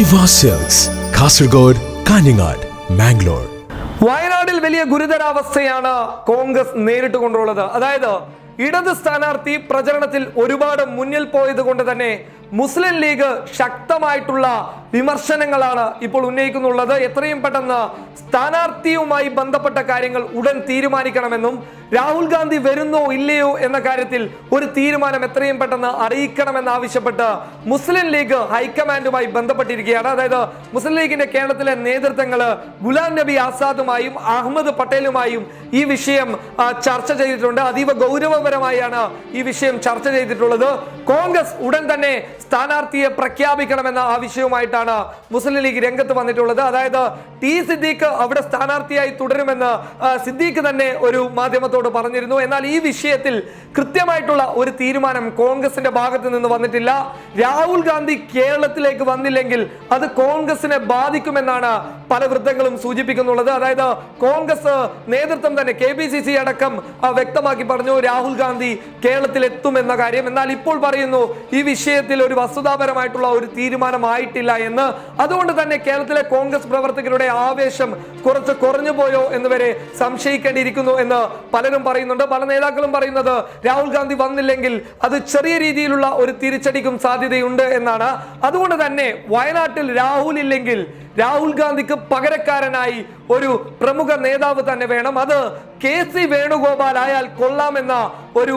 കാസർഗോഡ് കാഞ്ഞങ്ങാട് മാംഗ്ലൂർ വയനാടിൽ വലിയ ഗുരുതരാവസ്ഥയാണ് കോൺഗ്രസ് നേരിട്ട് കൊണ്ടുള്ളത് അതായത് ഇടത് സ്ഥാനാർത്ഥി പ്രചരണത്തിൽ ഒരുപാട് മുന്നിൽ പോയത് കൊണ്ട് തന്നെ മുസ്ലിം ലീഗ് ശക്തമായിട്ടുള്ള വിമർശനങ്ങളാണ് ഇപ്പോൾ ഉന്നയിക്കുന്നുള്ളത്. എത്രയും പെട്ടെന്ന് സ്ഥാനാർത്ഥിയുമായി ബന്ധപ്പെട്ട കാര്യങ്ങൾ ഉടൻ തീരുമാനിക്കണമെന്നും രാഹുൽ ഗാന്ധി വരുന്നോ ഇല്ലയോ എന്ന കാര്യത്തിൽ ഒരു തീരുമാനം എത്രയും പെട്ടെന്ന് അറിയിക്കണമെന്നാവശ്യപ്പെട്ട് മുസ്ലിം ലീഗ് ഹൈക്കമാൻഡുമായി ബന്ധപ്പെട്ടിരിക്കുകയാണ്. അതായത് മുസ്ലിം ലീഗിന്റെ കേരളത്തിലെ നേതൃത്വങ്ങൾ ഗുലാം നബി ആസാദുമായും അഹമ്മദ് പട്ടേലുമായും ഈ വിഷയം ചർച്ച ചെയ്തിട്ടുണ്ട്. അതീവ ഗൗരവപരമായാണ് ഈ വിഷയം ചർച്ച ചെയ്തിട്ടുള്ളത്. കോൺഗ്രസ് ഉടൻ തന്നെ സ്ഥാനാർത്ഥിയെ പ്രഖ്യാപിക്കണമെന്ന ആവശ്യവുമായിട്ടാണ് മുസ്ലിം ലീഗ് രംഗത്ത് വന്നിട്ടുള്ളത്. അതായത് ടി സിദ്ദീഖ് അവിടെ സ്ഥാനാർത്ഥിയായി തുടരുമെന്ന് സിദ്ദീഖ് തന്നെ ഒരു മാധ്യമത്തോട് പറഞ്ഞിരുന്നു. എന്നാൽ ഈ വിഷയത്തിൽ കൃത്യമായിട്ടുള്ള ഒരു തീരുമാനം കോൺഗ്രസിന്റെ ഭാഗത്ത് നിന്ന് വന്നിട്ടില്ല. രാഹുൽ ഗാന്ധി കേരളത്തിലേക്ക് വന്നില്ലെങ്കിൽ അത് കോൺഗ്രസിനെ ബാധിക്കുമെന്നാണ് പല വൃത്തങ്ങളും സൂചിപ്പിക്കുന്നുള്ളത്. അതായത് കോൺഗ്രസ് നേതൃത്വം തന്നെ കെ സി സി അടക്കം വ്യക്തമാക്കി പറഞ്ഞു രാഹുൽ ഗാന്ധി കേരളത്തിൽ എത്തുമെന്ന കാര്യം. എന്നാൽ ഇപ്പോൾ പറയുന്നു ഈ വിഷയത്തിൽ ഒരു വസ്തുതാപരമായിട്ടുള്ള ഒരു തീരുമാനമായിട്ടില്ല എന്ന്. അതുകൊണ്ട് തന്നെ കേരളത്തിലെ കോൺഗ്രസ് പ്രവർത്തകരുടെ ആവേശം കുറച്ച് കുറഞ്ഞു പോയോ എന്ന് വരെ സംശയിക്കേണ്ടിയിരിക്കുന്നു എന്ന് പലരും പറയുന്നുണ്ട്. പല നേതാക്കളും പറയുന്നത് രാഹുൽ ഗാന്ധി വന്നില്ലെങ്കിൽ അത് ചെറിയ രീതിയിലുള്ള ഒരു തിരിച്ചടിക്കും സാധ്യതയുണ്ട് എന്നാണ്. അതുകൊണ്ട് തന്നെ വയനാട്ടിൽ രാഹുൽ ഇല്ലെങ്കിൽ രാഹുൽ ഗാന്ധിക്ക് പകരക്കാരനായി ഒരു പ്രമുഖ നേതാവ് തന്നെ വേണം. അത് കെ സി വേണുഗോപാൽ ആയാൽ കൊള്ളാമെന്ന ഒരു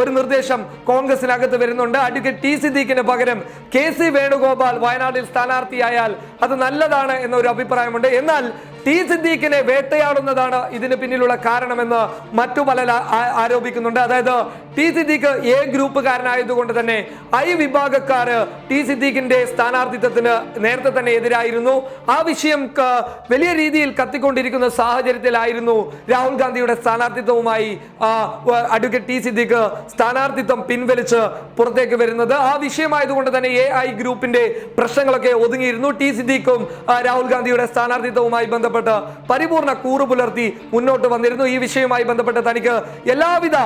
ഒരു നിർദ്ദേശം കോൺഗ്രസിനകത്ത് വരുന്നുണ്ട്. അഡ്വക്കേറ്റ് ടി സിദ്ദീഖിന് പകരം കെ സി വേണുഗോപാൽ വയനാട്ടിൽ സ്ഥാനാർത്ഥിയായാൽ അത് നല്ലതാണ് എന്നൊരു അഭിപ്രായമുണ്ട്. എന്നാൽ ടി സിദ്ദീഖിനെ വേട്ടയാടുന്നതാണ് ഇതിന് പിന്നിലുള്ള കാരണമെന്ന് മറ്റു പല ആരോപിക്കുന്നുണ്ട്. അതായത് ടി സിദ്ദീഖ് എ ഗ്രൂപ്പുകാരനായതുകൊണ്ട് തന്നെ ഐ വിഭാഗക്കാര് ടി സിദ്ദീഖിന്റെ സ്ഥാനാർത്ഥിത്വത്തിന് നേരത്തെ തന്നെ എതിരായിരുന്നു. ആ വിഷയം വലിയ രീതിയിൽ കത്തിക്കൊണ്ടിരിക്കുന്ന സാഹചര്യത്തിലായിരുന്നു രാഹുൽ ഗാന്ധിയുടെ സ്ഥാനാർത്ഥിത്വവുമായി അഡ്വക്കേറ്റ് ടി സിദ്ദീഖ് സ്ഥാനാർത്ഥിത്വം പിൻവലിച്ച് പുറത്തേക്ക് വരുന്നത്. ആ വിഷയമായതുകൊണ്ട് തന്നെ എ ഐ ഗ്രൂപ്പിന്റെ പ്രശ്നങ്ങളൊക്കെ ഒതുങ്ങിയിരുന്നു. ടി സിദ്ദീഖും രാഹുൽ ഗാന്ധിയുടെ സ്ഥാനാർത്ഥിത്വവുമായി ബന്ധപ്പെട്ട് പരിപൂർണ കൂറു പുലർത്തി മുന്നോട്ട് വന്നിരുന്നു. ഈ വിഷയവുമായി ബന്ധപ്പെട്ട് തനിക്ക് എല്ലാവിധ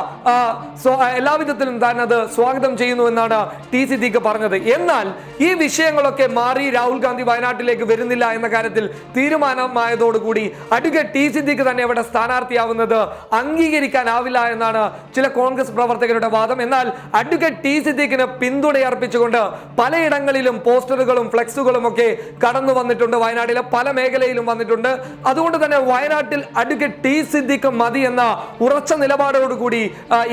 എല്ലാവിധത്തിലും താൻ അത് സ്വാഗതം ചെയ്യുന്നു എന്നാണ് ടി സിദ്ദീഖ് പറഞ്ഞത്. എന്നാൽ ഈ വിഷയങ്ങളൊക്കെ മാറി രാഹുൽ ഗാന്ധി വയനാട്ടിലേക്ക് വരുന്നില്ല എന്ന കാര്യത്തിൽ തീരുമാനമായതോടുകൂടി അഡ്വക്കേറ്റ് ടി സിദ്ദീഖ് തന്നെ അവിടെ സ്ഥാനാർത്ഥിയാവുന്നത് അംഗീകരിക്കാനാവില്ല എന്നാണ് ചില കോൺഗ്രസ് പ്രവർത്തകരുടെ വാദം. എന്നാൽ അഡ്വക്കേറ്റ് ടി സിദ്ദീഖിന് പിന്തുണയർപ്പിച്ചുകൊണ്ട് പലയിടങ്ങളിലും പോസ്റ്ററുകളും ഫ്ലെക്സുകളും ഒക്കെ കടന്നു വന്നിട്ടുണ്ട് വയനാട്ടിലെ പല മേഖലയിലും വന്നിട്ടുണ്ട്. അതുകൊണ്ട് തന്നെ വയനാട്ടിൽ അഡ്വക്കേറ്റ് ടി സിദ്ദിഖ് മതി എന്ന ഉറച്ച നിലപാടോടുകൂടി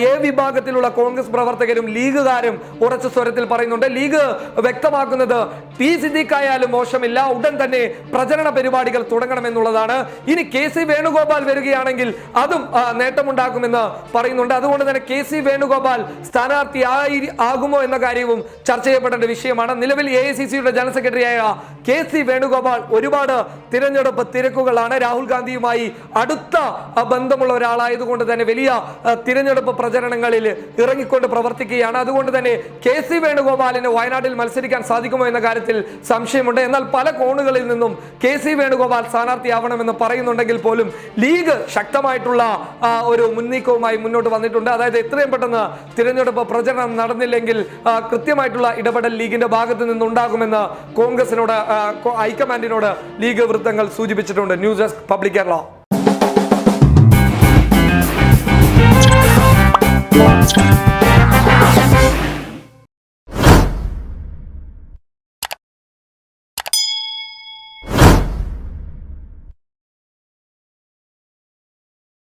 എ വിഭാഗത്തിലുള്ള കോൺഗ്രസ് പ്രവർത്തകരും ലീഗുകാരും ഉറച്ച സ്വരത്തിൽ പറയുന്നുണ്ട്. ലീഗ് വ്യക്തമാക്കുന്നത് ടി സിദ്ദിഖ് ആയാലും മോശമില്ല ഉടൻ തന്നെ പ്രചരണ പരിപാടികൾ തുടങ്ങണമെന്നുള്ളതാണ്. ഇനി കെ സി വേണുഗോപാൽ വരികയാണെങ്കിൽ അതും നേട്ടമുണ്ടാക്കുമെന്ന് പറയുന്നുണ്ട്. അതുകൊണ്ട് തന്നെ കെ സി വേണുഗോപാൽ സ്ഥാനാർത്ഥി ആകുമോ എന്ന കാര്യവും ചർച്ച ചെയ്യപ്പെടേണ്ട വിഷയമാണ്. നിലവിൽ എ ഐ സി സിയുടെ ജനറൽ സെക്രട്ടറിയായ കെ സി വേണുഗോപാൽ ഒരുപാട് തിരഞ്ഞെടുപ്പ് തിരക്കുകളാണ്. രാഹുൽ ഗാന്ധിയുമായി അടുത്ത ബന്ധമുള്ള ഒരാളായതുകൊണ്ട് തന്നെ വലിയ തിരഞ്ഞെടുപ്പ് പ്രചരണങ്ങളിൽ ഇറങ്ങിക്കൊണ്ട് പ്രവർത്തിക്കുകയാണ്. അതുകൊണ്ട് തന്നെ കെ സി വേണുഗോപാലിന് വയനാട്ടിൽ മത്സരിക്കാൻ സാധിക്കുമോ എന്ന കാര്യത്തിൽ സംശയമുണ്ട്. എന്നാൽ പല കോണുകളിൽ നിന്നും കെ സി വേണുഗോപാൽ സ്ഥാനാർത്ഥിയാവണമെന്ന് പറയുന്നുണ്ടെങ്കിൽ പോലും ലീഗ് ശക്തമായിട്ടുള്ള ഒരു മുന്നീക്കവുമായി മുന്നോട്ട് വന്നിട്ടുണ്ട്. അതായത് എത്രയും പെട്ടെന്ന് തിരഞ്ഞെടുപ്പ് പ്രചരണം നടന്നില്ലെങ്കിൽ കൃത്യമായിട്ടുള്ള ഇടപെടൽ ലീഗിന്റെ ഭാഗത്ത് നിന്നുണ്ടാകുമെന്ന് കോൺഗ്രസിനോട് ഹൈക്കമാൻഡിനോട് ലീഗ് വൃത്തങ്ങൾ സൂചിപ്പിച്ചിട്ടുണ്ട്. Today news desk public Kerala Thank you.